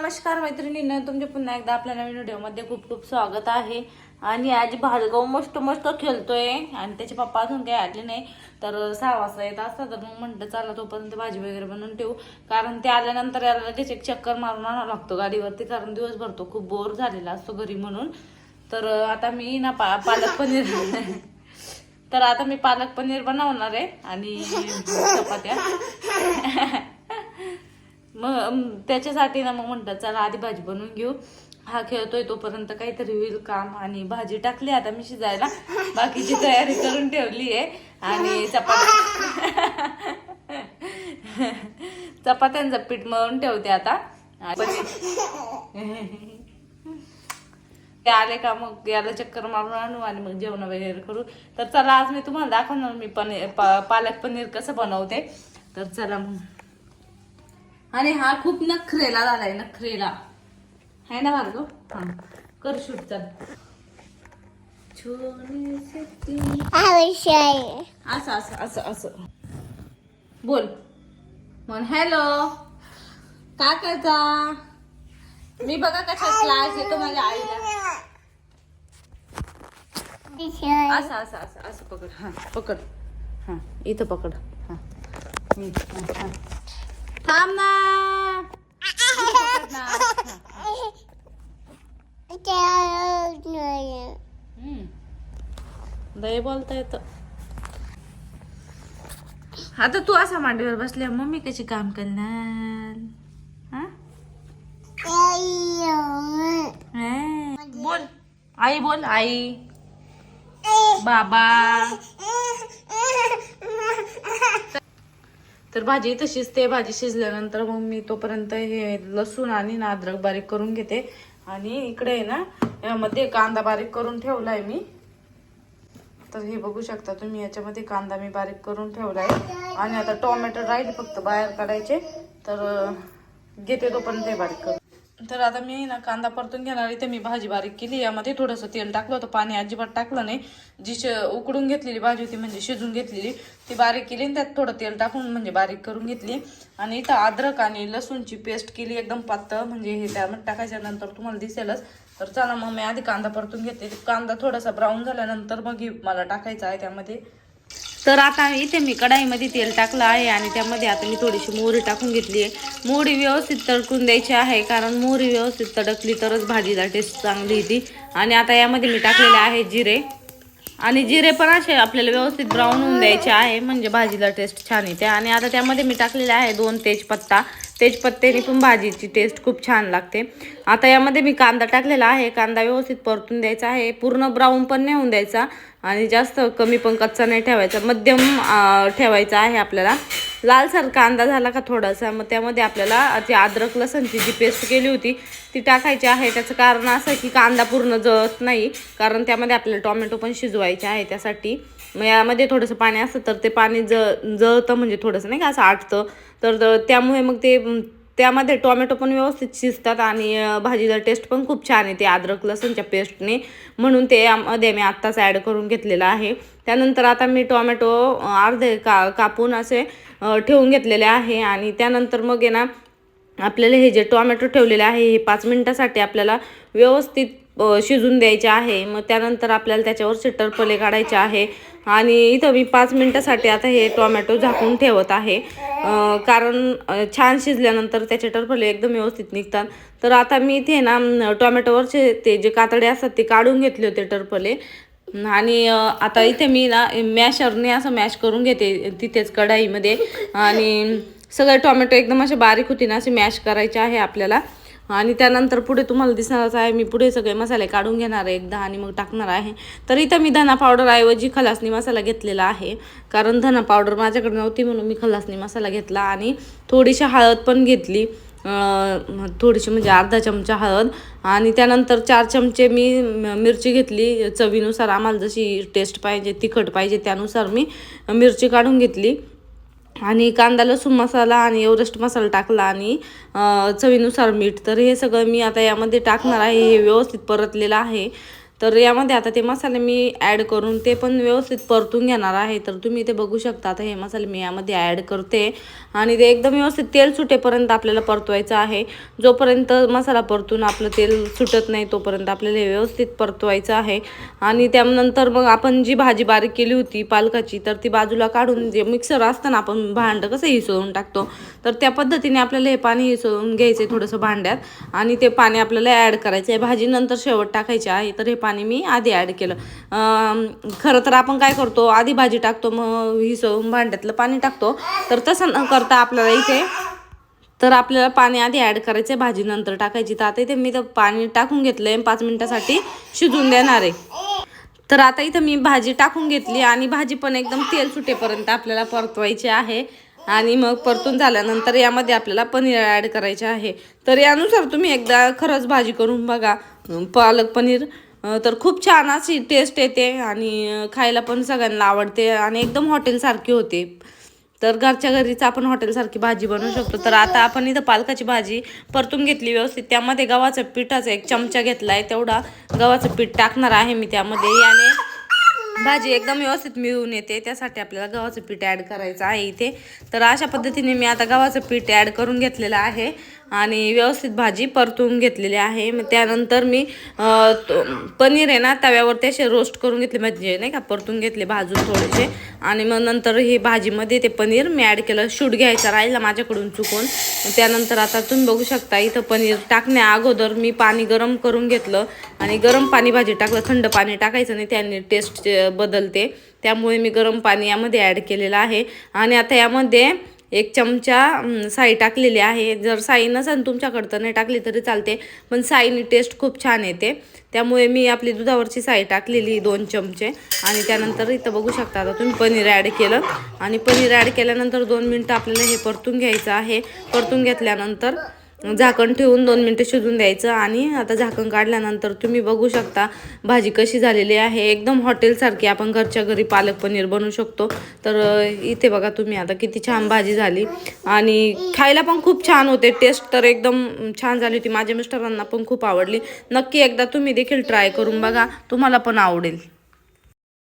नमस्कार मैत्रिणीनं तुमचे पुन्हा एकदा आपल्या नवीन व्हिडिओमध्ये खूप खूप स्वागत आहे. आणि आज भार्गव मस्त मस्त खेळतोय. आणि त्याचे पप्पा अजून काही आले नाही. तर सहा वाजता येत असतात तर मग म्हणतं चला तोपर्यंत भाजी वगैरे बनवून ठेवू. कारण ते आल्यानंतर याला लगेच एक चक्कर मारून आणावं लागतो गाडीवरती कारण दिवसभर तो खूप बोर झालेला असतो घरी म्हणून. तर आता मी ना पा पालक पनीर तर आता मी पालक पनीर बनवणार आहे आणि चपात्या. त्याच्यासाठी ना मग म्हणतात चला आधी भाजी बनवून घेऊ. हा खेळतोय तोपर्यंत काहीतरी होईल काम. आणि भाजी टाकली आता मी शिजायला. बाकीची तयारी करून ठेवली आहे. आणि चपात्या चपात्यांचं पीठ मळून ठेवते आता. ते आले का मग? याला चक्कर मारून आणू आणि मग जेवण वगैरे करू. तर चला आज मी तुम्हाला दाखवणार मी पनीर पा- पालक पनीर कसं बनवते. तर चला मग. आणि हा खूप नखरेला झालाय नखरेला. आहे ना भार्गव हा. कर शूट चल. छोटी असं असं असं असं. बोल. म्हण हॅलो. का करता? मी बघा कशा क्लास येतो माझ्या आईला. असं असं असं असं पकड. हा पकड. हा इथं पकड. हा. थांब ना. इथं बोलता येत आता तू असा मांडीवर बसल्या मम्मी कशी काम करणार? बोल. आई बोल आई. बाबा. तर भाजी तशीच ते भाजी शिजल्यानंतर मग मी तोपर्यंत हे लसूण आणि ना अद्रक बारीक करून घेते. आणि इकडे आहे ना यामध्ये कांदा बारीक करून ठेवलाय मी. तर हे बघू शकता तुम्ही याच्यामध्ये कांदा मी बारीक करून ठेवलाय. आणि आता टोमॅटो राहील फक्त बाहेर काढायचे. तर घेते तोपर्यंत हे बारीक करून. तर आता मी ना कांदा परतून घेणार. इथे मी भाजी बारीक केली. यामध्ये थोडंसं तेल टाकलं होतं. पाणी अजिबात टाकलं नाही. जी श उकडून घेतलेली भाजी होती म्हणजे शिजून घेतलेली ती बारीक केली आणि त्यात थोडं तेल टाकून म्हणजे बारीक करून घेतली. आणि इथं अद्रक आणि लसूणची पेस्ट केली. एकदम पातळ म्हणजे हे त्यामध्ये टाकायच्या नंतर तुम्हाला दिसेलच. तर चला मग मी आधी कांदा परतून घेते. कांदा थोडासा ब्राऊन झाल्यानंतर मग मला टाकायचा आहे त्यामध्ये. तर आता इथे मी कढाईमध्ये तेल टाकलं आहे आणि त्यामध्ये आता मी थोडीशी मोहरी टाकून घेतली आहे. मोहरी व्यवस्थित तडकून द्यायची आहे कारण मोहरी व्यवस्थित तडकली तरच भाजीला टेस्ट चांगली येते. आणि आता यामध्ये मी टाकलेले आहे जिरे. आणि जिरे पण असे आपल्याला व्यवस्थित ब्राऊन होऊन द्यायचे आहे म्हणजे भाजीला टेस्ट छान येते. आणि आता त्यामध्ये मी टाकलेले आहे दोन तेजपत्ता. तेजपत्त्याने पण भाजीची टेस्ट खूप छान लागते. आता यामध्ये मी कांदा टाकलेला आहे. कांदा व्यवस्थित परतून द्यायचा आहे. पूर्ण ब्राऊन पण नाही होऊन द्यायचा आणि जास्त कमी पण कच्चा नाही ठेवायचा. मध्यम ठेवायचा आहे आपल्याला. लालसर कांदा झाला का थोडासा मग त्यामध्ये आपल्याला ती अद्रक लसणची जी पेस्ट केली होती ती टाकायची आहे. त्याचं कारण असं की कांदा पूर्ण जळत नाही. कारण त्यामध्ये आपल्याला टोमॅटो पण शिजवायचे आहे त्यासाठी. मग यामध्ये थोडंसं पाणी असतं तर ते पाणी ज जळतं म्हणजे थोडंसं नाही का असं आटतं. तर त्यामुळे मग ते त्यामध्ये टोमॅटो पण व्यवस्थित शिजतात आणि भाजीचा भाजीला टेस्ट पण खूप छान येते अद्रक लसणच्या पेस्टने. म्हणून ते यामध्ये मी आत्ताच ॲड करून घेतलेलं आहे. त्यानंतर आता मी टोमॅटो अर्धे का कापून असे ठेवून घेतलेले आहे. आणि त्यानंतर मग आहे ना आपल्याला हे जे टोमॅटो ठेवलेले आहे हे पाच मिनटासाठी आपल्याला व्यवस्थित शिजून द्यायचे आहे. मग त्यानंतर आपल्याला त्याच्यावरचे चिटरपले काढायचे आहे. आणि इथं मी पाच मिनटासाठी आता हे टोमॅटो झाकून ठेवत आहे. कारण छान शिजल्यानंतर त्याचे टरफले एकदम व्यवस्थित निघतात. तर आता मी इथे ना टोमॅटोवरचे ते जे कातडे असतात ते काढून घेतले होते टरफले आणि आता इथे मी ना मॅशरने असं मॅश करून घेते तिथेच कढाईमध्ये. आणि सगळे टोमॅटो एकदम असे बारीक होती ना असे मॅश करायचे आहे आपल्याला. आणि त्यानंतर पुढे तुम्हाला दिसणारच आहे मी पुढे सगळे मसाले काढून घेणार आहे एकदा आणि मग टाकणार आहे. तर इथं मी धना पावडरऐवजी खलासनी मसाला घेतलेला आहे. कारण धना पावडर माझ्याकडे नव्हती म्हणून मी खलासनी मसाला घेतला आणि थोडीशी हळद पण घेतली. थोडीशी म्हणजे अर्धा चमचा हळद. आणि त्यानंतर चार चमचे मी मिरची घेतली. चवीनुसार आम्हाला जशी टेस्ट पाहिजे तिखट पाहिजे त्यानुसार मी मिरची काढून घेतली. आणि कांदा लसूण मसाला आणि एवरेस्ट मसाला टाकला आणि चवीनुसार मीठ. तर हे सगळं मी आता यामध्ये टाकणार आहे. हे व्यवस्थित परतलेलं आहे. तर यामध्ये आता ते मसाले मी ॲड करून ते पण व्यवस्थित परतून घेणार आहे. तर तुम्ही इथे बघू शकता आता हे मसाले मी यामध्ये ॲड करते. आणि ते एकदम व्यवस्थित तेल सुटेपर्यंत आपल्याला परतवायचं आहे. जोपर्यंत मसाला परतून आपलं तेल सुटत नाही तोपर्यंत आपल्याला हे व्यवस्थित परतवायचं आहे. आणि त्यानंतर मग आपण जी भाजी बारीक केली होती पालकाची तर ती बाजूला काढून जे मिक्सर असतं ना आपण भांडं कसं हिसळून टाकतो तर त्या पद्धतीने आपल्याला हे पाणी हिसळून घ्यायचं आहे थोडंसं भांड्यात. आणि ते पाणी आपल्याला ॲड करायचं आहे भाजी नंतर शेवट टाकायची आहे तर हे पाणी मी आधी ॲड केलं. खरं तर आपण काय करतो आधी भाजी टाकतो मग हिसळून भांड्यातलं पाणी टाकतो. तर तसं न करता आपल्याला इथे तर आपल्याला पाणी आधी ॲड करायचं आहे भाजी नंतर टाकायची. तर आता इथे मी तर पाणी टाकून घेतलं आहे पाच मिनटासाठी शिजून देणार आहे. तर आता इथं मी भाजी टाकून घेतली आणि भाजी पण एकदम तेल सुटेपर्यंत आपल्याला परतवायची आहे. आणि मग परतून झाल्यानंतर यामध्ये आपल्याला पनीर ॲड करायचे आहे. तर यानुसार तुम्ही एकदा खरंच भाजी करून बघा. पालक पनीर. तर खूप छान अशी टेस्ट येते आणि खायला पण सगळ्यांना आवडते आणि एकदम हॉटेलसारखी होते. तर घरच्या घरीच आपण हॉटेलसारखी भाजी बनवू शकतो. तर आता आपण इथं पालकाची भाजी परतून घेतली व्यवस्थित. त्यामध्ये गव्हाचं पिठाचा एक चमचा घेतला आहे तेवढा गव्हाचं पीठ टाकणार आहे मी त्यामध्ये. याने भाजी एकदम व्यवस्थित मिळून येते. त्यासाठी आपल्याला गव्हाचं पीठ ॲड करायचं आहे इथे. तर अशा पद्धतीने मी आता गव्हाचं पीठ ॲड करून घेतलेलं आहे. आणि व्यवस्थित भाजी परतून घेतलेली आहे. मग त्यानंतर मी पनीर आहे ना तव्यावरती असे रोस्ट करून घेतले म्हणजे नाही का? परतून घेतले भाजून थोडेसे. आणि मग नंतर हे भाजीमध्ये ते पनीर मी ॲड केलं. शूट घ्यायचा राहिला माझ्याकडून चुकून. त्यानंतर आता तुम्ही बघू शकता इथं पनीर टाकण्या अगोदर मी पाणी गरम करून घेतलं. आणि गरम पाणी भाजी टाकलं. थंड पाणी टाकायचं नाही त्याने टेस्ट बदलते. त्यामुळे मी गरम पाणी यामध्ये ॲड केलेलं आहे. आणि आता यामध्ये एक चमचा साई टाकलेली आहे. जर साई नसेल तुमच्याकडं नाही टाकली तरी चालते. पण साईनी टेस्ट खूप छान येते. त्यामुळे मी आपली दुधावरची साई टाकलेली दोन चमचे. आणि त्यानंतर इथं बघू शकता आता तुम्ही पनीर ॲड केलं. आणि पनीर ॲड केल्यानंतर दोन मिनटं आपल्याला हे परतून घ्यायचं आहे. परतून घेतल्यानंतर झाकण ठेवून दोन मिनटं शिजून द्यायचं आणि आता झाकण काढल्यानंतर तुम्ही बघू शकता भाजी कशी झालेली आहे. एकदम हॉटेलसारखी आपण घरच्या घरी पालक पनीर बनवू शकतो. तर इथे बघा तुम्ही आता किती छान भाजी झाली. आणि खायला पण खूप छान होते. टेस्ट तर एकदम छान झाली होती. माझ्या मिस्टरांना पण खूप आवडली. नक्की एकदा तुम्ही देखील ट्राय करून बघा. तुम्हाला पण आवडेल.